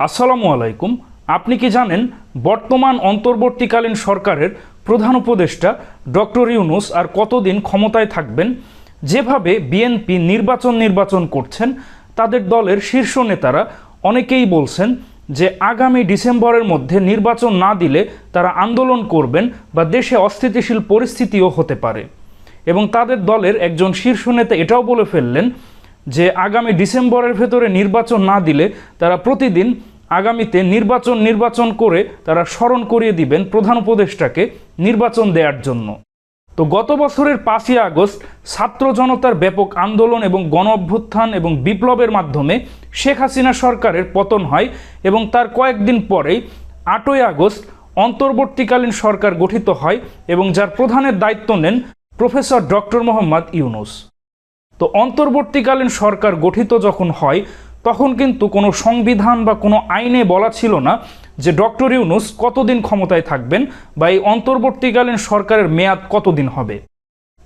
আসসালামু আলাইকুম। আপনি কি জানেন, বর্তমান অন্তর্বর্তীকালীন সরকারের প্রধান উপদেষ্টা ডক্টর ইউনুস আর কতদিন ক্ষমতায় থাকবেন? যেভাবে বিএনপি নির্বাচন নির্বাচন করছেন, তাদের দলের শীর্ষ নেতারা অনেকেই বলছেন যে আগামী ডিসেম্বরের মধ্যে নির্বাচন না দিলে তারা আন্দোলন করবেন বা দেশে অস্থিতিশীল পরিস্থিতিও হতে পারে। এবং তাদের দলের একজন শীর্ষ নেতা এটাও বলে ফেললেন যে আগামী ডিসেম্বরের ভেতরে নির্বাচন না দিলে তারা প্রতিদিন আগামীতে নির্বাচন নির্বাচন করে তারা স্মরণ করিয়ে দিবেন প্রধান উপদেষ্টাকে নির্বাচন দেওয়ার জন্য। তো গত বছরের পাঁচই আগস্ট ছাত্র জনতার ব্যাপক আন্দোলন এবং গণ অভ্যুত্থান এবং বিপ্লবের মাধ্যমে শেখ হাসিনা সরকারের পতন হয় এবং তার কয়েকদিন পরেই আটই আগস্ট অন্তর্বর্তীকালীন সরকার গঠিত হয় এবং যার প্রধানের দায়িত্ব নেন প্রফেসর ডক্টর মোহাম্মদ ইউনুস। তো অন্তর্বর্তীকালীন সরকার গঠিত যখন হয়, তখন কিন্তু কোনো সংবিধান বা কোনো আইনে বলা ছিল না যে ডক্টর ইউনুস কতদিন ক্ষমতায় থাকবেন বা এই অন্তর্বর্তীকালীন সরকারের মেয়াদ কতদিন হবে।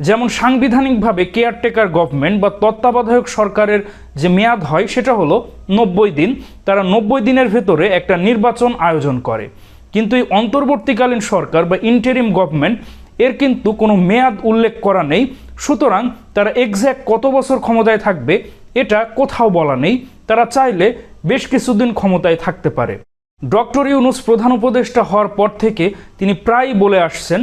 যেমন সাংবিধানিকভাবে কেয়ারটেকার গভর্নমেন্ট বা তত্ত্বাবধায়ক সরকারের যে মেয়াদ হয়, সেটা হলো নব্বই দিন। তারা নব্বই দিনের ভেতরে একটা নির্বাচন আয়োজন করে। কিন্তু এই অন্তর্বর্তীকালীন সরকার বা ইন্টেরিম গভর্নমেন্ট এর কিন্তু কোনো মেয়াদ উল্লেখ করা নেই। সুতরাং তারা এক্স্যাক্ট কত বছর ক্ষমতায় থাকবে, এটা কোথাও বলা নেই। তারা চাইলে বেশ কিছুদিন ক্ষমতায় থাকতে পারে। ডক্টর ইউনুস প্রধান উপদেষ্টা হওয়ার পর থেকে তিনি প্রায়ই বলে আসছেন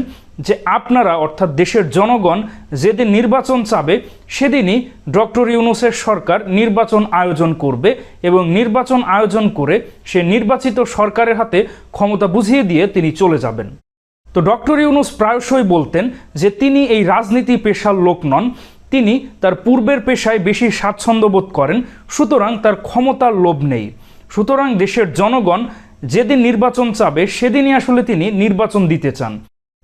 যে আপনারা, অর্থাৎ দেশের জনগণ, যেদিন নির্বাচন চাবে, সেদিনই ডক্টর ইউনুসের সরকার নির্বাচন আয়োজন করবে এবং নির্বাচন আয়োজন করে সে নির্বাচিত সরকারের হাতে ক্ষমতা বুঝিয়ে দিয়ে তিনি চলে যাবেন। তো ডক্টর ইউনুস প্রায়শই বলতেন যে তিনি এই রাজনীতি পেশার লোক নন, তিনি তার পূর্বের পেশায় বেশি স্বাচ্ছন্দ্য বোধ করেন, সুতরাং তার ক্ষমতার লোভ নেই। সুতরাং দেশের জনগণ যেদিন নির্বাচন চাবে, সেদিনই আসলে তিনি নির্বাচন দিতে চান।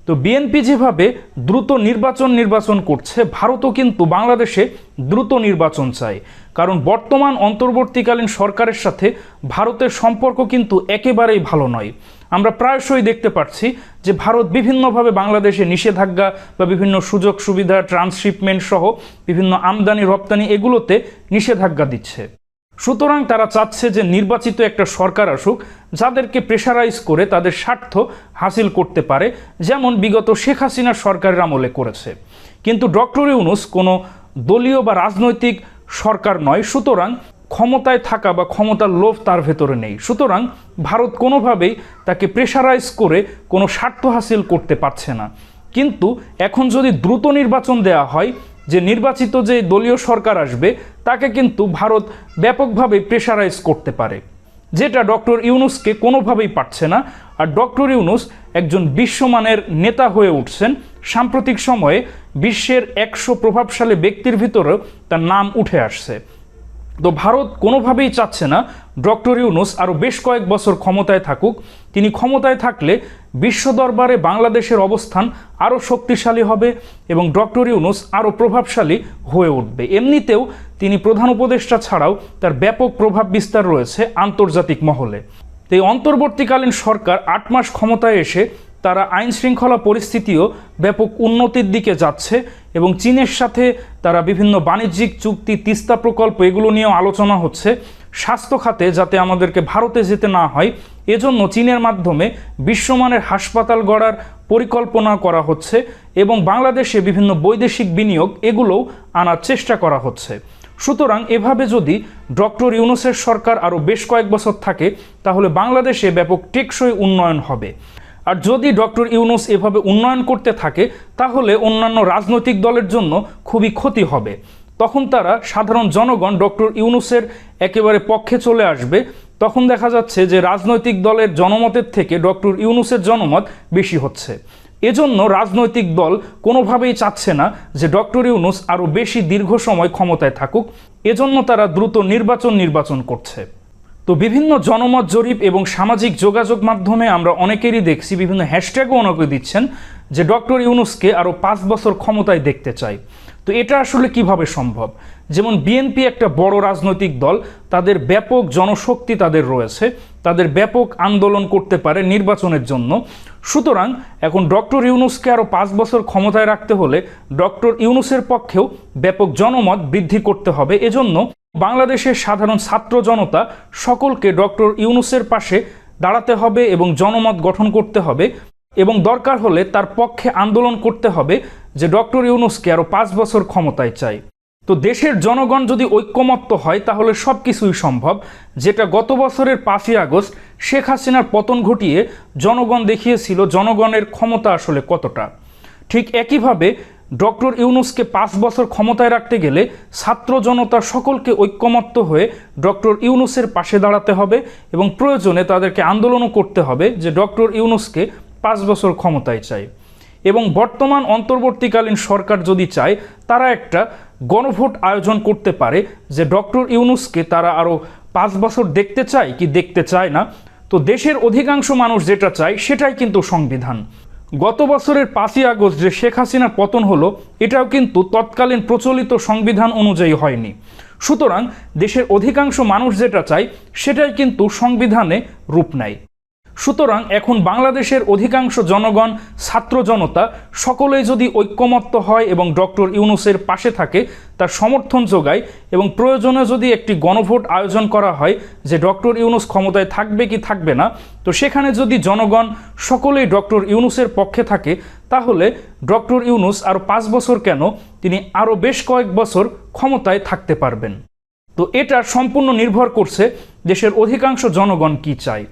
তো বিএনপি যেভাবে দ্রুত নির্বাচন নির্বাচন করছে, ভারতও কিন্তু বাংলাদেশে দ্রুত নির্বাচন চায়। কারণ বর্তমান অন্তর্বর্তীকালীন সরকারের সাথে ভারতের সম্পর্ক কিন্তু একেবারেই ভালো নয়। আমরা প্রায়শই দেখতে পাচ্ছি যে ভারত বিভিন্নভাবে বাংলাদেশে নিষেধাজ্ঞা বা বিভিন্ন সুযোগ সুবিধা, ট্রান্সশিপমেন্ট সহ বিভিন্ন আমদানি, রপ্তানি এগুলোতে নিষেধাজ্ঞা দিচ্ছে। সুতরাং তারা চাচ্ছে যে নির্বাচিত একটা সরকার আসুক যাদেরকে প্রেশারাইজ করে তাদের স্বার্থ হাসিল করতে পারে, যেমন বিগত শেখ হাসিনা সরকারের আমলে করেছে। কিন্তু ডক্টর ইউনুস কোনো দলীয় বা রাজনৈতিক সরকার নয়, সুতরাং ক্ষমতায় থাকা বা ক্ষমতার লোভ তার ভেতরে নেই। সুতরাং ভারত কোনোভাবেই তাকে প্রেশারাইজ করে কোনো স্বার্থ হাসিল করতে পারছে না। কিন্তু এখন যদি দ্রুত নির্বাচন দেওয়া হয়, যে নির্বাচিত যে দলীয় সরকার আসবে, তাকে কিন্তু ভারত ব্যাপকভাবে প্রেশারাইজ করতে পারে। যেটা ডক্টর ইউনুসকে কোনোভাবেই পারছে না। আর ডক্টর ইউনুস একজন বিশ্বমানের নেতা হয়ে উঠছেন। সাম্প্রতিক সময়ে বিশ্বের একশো প্রভাবশালী ব্যক্তির ভিতরেও তার নাম উঠে আসছে। তো ভারত কোনোভাবেই চাচ্ছে না, ডক্টর ইউনুস আরও বেশ কয়েক বছর ক্ষমতায় থাকুক। তিনি ক্ষমতায় থাকলে বিশ্ব দরবারে বাংলাদেশের অবস্থান আরও শক্তিশালী হবে এবং ডক্টর ইউনুস আরও প্রভাবশালী হয়ে উঠবে। এমনিতেও তিনি প্রধান উপদেষ্টা ছাড়াও তার ব্যাপক প্রভাব বিস্তার রয়েছে আন্তর্জাতিক মহলে। এই অন্তর্বর্তীকালীন সরকার আট মাস ক্ষমতায় এসে তারা আইন শৃঙ্খলা পরিস্থিতিও ব্যাপক উন্নতির দিকে যাচ্ছে এবং চীনের সাথে তারা বিভিন্ন বাণিজ্যিক চুক্তি, তিস্তা প্রকল্প এগুলো নিয়েও আলোচনা হচ্ছে স্বাস্থ্য খাতে যাতে আমাদেরকে ভারতে যেতে না হয়। এজন্য চীনের মাধ্যমে বিশ্বমানের হাসপাতাল গড়ার পরিকল্পনা করা হচ্ছে এবং বাংলাদেশে বিভিন্ন বৈদেশিক বিনিয়োগ এগুলোও আনার চেষ্টা করা হচ্ছে। সুতরাং এভাবে যদি ডক্টর ইউনুসের সরকার আরও বেশ কয়েক বছর থাকে, তাহলে বাংলাদেশে ব্যাপক টেকসই উন্নয়ন হবে। আর যদি ডক্টর ইউনুস এভাবে উন্নয়ন করতে থাকে, তাহলে অন্যান্য রাজনৈতিক দলের জন্য খুবই ক্ষতি হবে। তখন তারা সাধারণ জনগণ ডক্টর ইউনুসের একেবারে পক্ষে চলে আসবে। তখন দেখা যাচ্ছে যে রাজনৈতিক দলের জনমতের থেকে ডক্টর ইউনুসের জনমত বেশি হচ্ছে। এজন্য রাজনৈতিক দল কোনোভাবেই চাচ্ছে না যে ডক্টর ইউনুস আরও বেশি দীর্ঘ সময় ক্ষমতায় থাকুক। এজন্য তারা দ্রুত নির্বাচন নির্বাচন করছে। তো বিভিন্ন জনমত জরিপ এবং সামাজিক যোগাযোগ মাধ্যমে আমরা অনেকেরই দেখছি বিভিন্ন হ্যাশট্যাগও অনেকে দিচ্ছেন যে ডক্টর ইউনুসকে আরও পাঁচ বছর ক্ষমতায় দেখতে চাই। তো এটা আসলে কীভাবে সম্ভব? যেমন বিএনপি একটা বড় রাজনৈতিক দল, তাদের ব্যাপক জনশক্তি তাদের রয়েছে, তাদের ব্যাপক আন্দোলন করতে পারে নির্বাচনের জন্য। সুতরাং এখন ডক্টর ইউনুসকে আরও পাঁচ বছর ক্ষমতায় রাখতে হলে ডক্টর ইউনুসের পক্ষেও ব্যাপক জনমত বৃদ্ধি করতে হবে। এজন্য বাংলাদেশের সাধারণ ছাত্র জনতা সকলকে ডক্টর ইউনুসের পাশে দাঁড়াতে হবে এবং জনমত গঠন করতে হবে এবং দরকার হলে তার পক্ষে আন্দোলন করতে হবে যে ডক্টর ইউনুসকে আরও পাঁচ বছর ক্ষমতায় চাই। তো দেশের জনগণ যদি ঐক্যমত্য হয়, তাহলে সব কিছুই সম্ভব। যেটা গত বছরের পাঁচই আগস্ট, শেখ হাসিনার পতন ঘটিয়ে জনগণ দেখিয়েছিল জনগণের ক্ষমতা আসলে কতটা। ঠিক একইভাবে ডক্টর ইউনুসকে পাঁচ বছর ক্ষমতায় রাখতে গেলে ছাত্র জনতা সকলকে ঐক্যমত্য হয়ে ডক্টর ইউনুসের পাশে দাঁড়াতে হবে এবং প্রয়োজনে তাদেরকে আন্দোলনও করতে হবে যে ডক্টর ইউনুসকে পাঁচ বছর ক্ষমতায় চাই এবং বর্তমান অন্তর্বর্তীকালীন সরকার যদি চায়, তারা একটা গণভোট আয়োজন করতে পারে যে ডক্টর ইউনুসকে তারা আরও পাঁচ বছর দেখতে চায় কি দেখতে চায় না। তো দেশের অধিকাংশ মানুষ যেটা চায়, সেটাই কিন্তু সংবিধান। গত বছরের পাঁচই আগস্ট যে শেখ হাসিনার পতন হলো, এটাও কিন্তু তৎকালীন প্রচলিত সংবিধান অনুযায়ী হয়নি। সুতরাং দেশের অধিকাংশ মানুষ যেটা চায়, সেটাই কিন্তু সংবিধানে রূপ নেয়। সুতরাং এখন বাংলাদেশের অধিকাংশ জনগণ ছাত্র জনতা, সকলেই যদি ঐক্যমত্য হয় এবং ডক্টর ইউনুসের পাশে থাকে, তার সমর্থন যোগায় এবং প্রয়োজনে যদি একটি গণভোট আয়োজন করা হয় যে ডক্টর ইউনুস ক্ষমতায় থাকবে কি থাকবে না, তো সেখানে যদি জনগণ সকলেই ডক্টর ইউনুসের পক্ষে থাকে, তাহলে ডক্টর ইউনুস আরও পাঁচ বছর কেন তিনি আরও বেশ কয়েক বছর ক্ষমতায় থাকতে পারবেন। তো এটা সম্পূর্ণ নির্ভর করছে দেশের অধিকাংশ জনগণ কি চায়।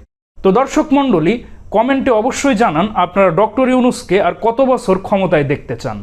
তো দর্শক মণ্ডলী, কমেন্টে অবশ্যই জানান আপনারা ডক্টর ইউনুসকে আর কত বছর ক্ষমতায় দেখতে চান।